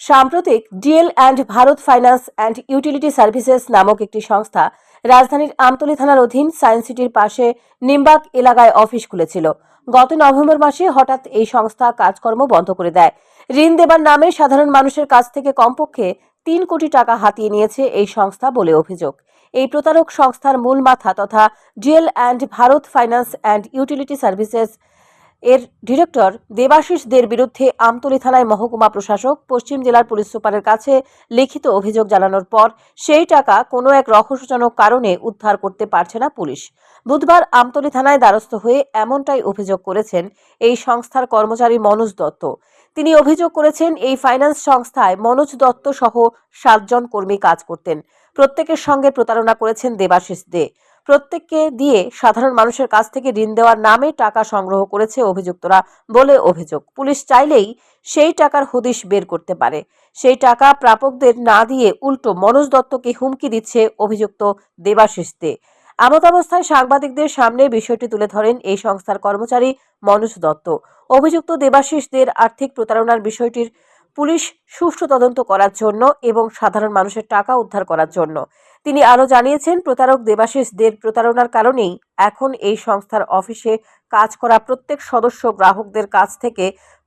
সাম্প্রতিক DL and Bharat finance and utility services নামক একটি সংস্থা রাজধানীর আমতলী থানার অধীন সায়েন্স সিটির পাশে নিম্বাক এলাকায় অফিস খুলেছিল। গত নভেম্বর মাসে হঠাৎ এই সংস্থা কাজকর্ম বন্ধ করে দেয়। ঋণ দেবার নামে সাধারণ মানুষের কাছ থেকে কমপক্ষে তিন কোটি টাকা হাতিয়ে নিয়েছে এই সংস্থা বলে অভিযোগ। এই প্রতারক সংস্থার মূল মাথা তথা DL and Bharat finance and utility services এর ডিরেক্টর দেবাশিস দের বিরুদ্ধে আমতলী থানায় মহকুমা প্রশাসক, পশ্চিম জেলার পুলিশ সুপারের কাছে লিখিত অভিযোগ জানানোর পর সেই টাকা কোনো এক রহস্যজনক কারণে উদ্ধার করতে পারছে না পুলিশ। বুধবার আমতলী থানায় দ্বারস্থ হয়ে এমনটাই অভিযোগ করেছেন এই সংস্থার কর্মচারী মনোজ দত্ত। তিনি অভিযোগ করেছেন, এই ফাইন্যান্স সংস্থায় মনোজ দত্ত সহ সাতজন কর্মী কাজ করতেন। প্রত্যেকের সঙ্গে প্রতারণা করেছেন দেবাশিস দে। প্রত্যেককে দিয়ে সাধারণ মানুষের কাছ থেকে ঋণ দেওয়ার নামে টাকা সংগ্রহ করেছে অভিযুক্তরা বলে অভিযোগ। পুলিশ চাইলেই সেই টাকার হদিশ বের করতে পারে। সেই টাকা প্রাপকদের না দিয়ে উল্টো মনোজ দত্তকে হুমকি দিচ্ছে অভিযুক্ত দেবাশিস দে। এমত অবস্থায় সাংবাদিকদের সামনে বিষয়টি তুলে ধরেন এই সংস্থার কর্মচারী মনোজ দত্ত। অভিযুক্ত দেবাশিসদের আর্থিক প্রতারণার বিষয়টির পুলিশ সুষ্ঠু তদন্ত করার জন্য এবং সাধারণ মানুষের টাকা উদ্ধার করার জন্য। তিনি আরও জানিয়েছেন, প্রতারক দেবাশিসদের প্রতারণার কারণেই এখন এই সংস্থার অফিসে কাজ করা প্রত্যেক সদস্য গ্রাহকদের কাছ থেকে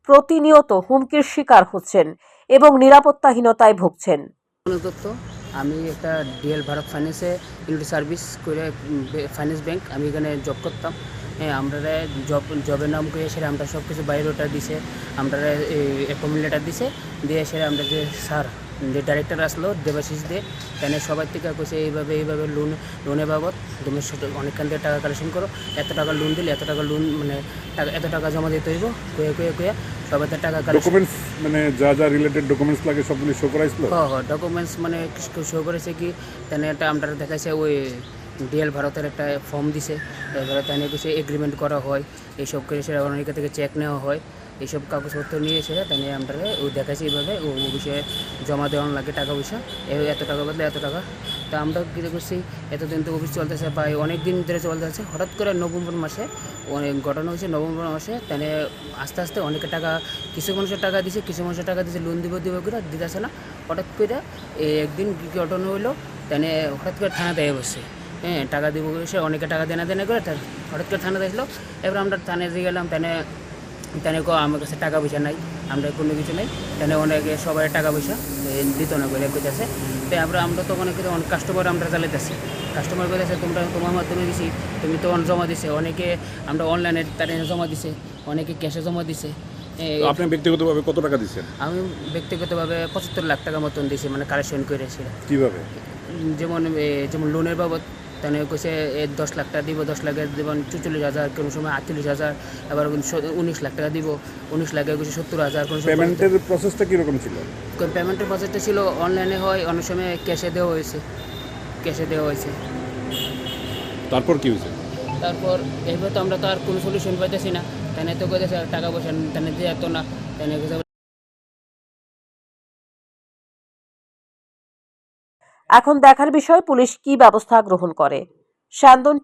প্রতিনিয়ত হুমকির শিকার হচ্ছেন এবং নিরাপত্তাহীনতায় ভুগছেন। আমি একটা ডিএল ভারত ফাইন্যান্সে ইউনিটি সার্ভিস করে ফাইন্যান্স ব্যাংক, আমি এখানে জব করতাম। হ্যাঁ আমরা জব, জবের নাম করে সেটা আমরা সব কিছু বাইরেটা দিছে আমরা অ্যাপয়েন্টমেন্ট লেটার দিছে, দিয়ে সেটা আমরা যে, স্যার যে ডাইরেক্টর আসলো দেবাশিস দে তাহলে সবার থেকে কইছে এইভাবে এইভাবে লোন লোনের বাবদ তুমি অনেকখান থেকে টাকা কালেকশন করো। এত টাকা লোন দিলে এত টাকা লোন মানে টাকা এত টাকা জমা দিতে হইব। কয়ে কয়ে কয়ে সবাই তো টাকা কালেকশন ডকুমেন্টস মানে যা যা রিলেটেড ডকুমেন্টস লাগে সবগুলি শো করাইছিল? হ্যাঁ হ্যাঁ ডকুমেন্টস মানে কিছু শো করেছে কি তেনে একটা আমরা দেখাইছে ওই ডিএল ভারতের একটা ফর্ম দিছে। এবারে তেনে কিছু এগ্রিমেন্ট করা হয়। এইসব করে সেটা অনেকে থেকে চেক নেওয়া হয়। এইসব কাগজপত্র নিয়ে এসে তেনে আমরা ও দেখাইছে এইভাবে, ও বিষয়ে জমা দেওয়ানো লাগে টাকা পয়সা এত টাকা বদলে এত টাকা। তা আমরা কী করছি, এতদিন তো অফিস চলতেছে বা অনেক দিন ধরে চলতেছে। হঠাৎ করে নভেম্বর মাসে অনেক ঘটনা হয়েছে নভেম্বর মাসে তেনে আস্তে আস্তে অনেকে টাকা, কিছু মানুষের টাকা দিছে, কিছু মানুষের টাকা দিছে, লোন দিব দিব করে দিতেছে না। হঠাৎ করে একদিন ঘটনা হইল তেনে হঠাৎ করে থানা দেয় বসে হ্যাঁ টাকা দিব সে অনেকে টাকা দেনা দেনা করে হঠাৎ করে থানা দেখল এবার আমরা দিয়ে গেলাম তেনে কো আমার কাছে টাকা পয়সা নাই আমরা কোনো কিছু নাই। তেনে অনেকে সবাই টাকা পয়সা দিত না বলে কইতেছে। তো আমরা আমরা তো করি অনেক কাস্টমার আমরা চালাইতেছি কাস্টমার কইতেছে তোমরা তোমার মাধ্যমে দিছি তুমি তো জমা দিছে। অনেকে আমরা অনলাইনে তারে জমা দিছে অনেকে ক্যাশে জমা দিছে। আপনি ব্যক্তিগতভাবে কত টাকা দিচ্ছেন আমি ব্যক্তিগতভাবে পঁচাত্তর লাখ টাকা মতন দিয়েছি মানে কালেকশন করেছি কীভাবে? যেমন যেমন লোনের বাবদ তাহলে কইছে দশ লাখ টাকা দিব দশ লাখের দেবেন চুচল্লিশ হাজার কোনো সময় আটচল্লিশ হাজার আবার উনিশ লাখ টাকা দিব উনিশ লাখে কইছে সত্তর হাজার কোনো পেমেন্টের প্রসেসটা কীরকম ছিল? পেমেন্টের প্রসেসটা ছিল অনলাইনে হয় অনেক সময় ক্যাশে দেওয়া হয়েছে ক্যাশে দেওয়া হয়েছে। তারপর কি হয়েছে? তারপর এইভাবে তো আমরা তো আর কোনো সলিউশন পাইতেছি না। তাই তো কইতেছে টাকা পয়সা তাই দিয়ে এত না। তাই এখন দেখার বিষয় পুলিশ কি ব্যবস্থা গ্রহণ করে? স্যান্দন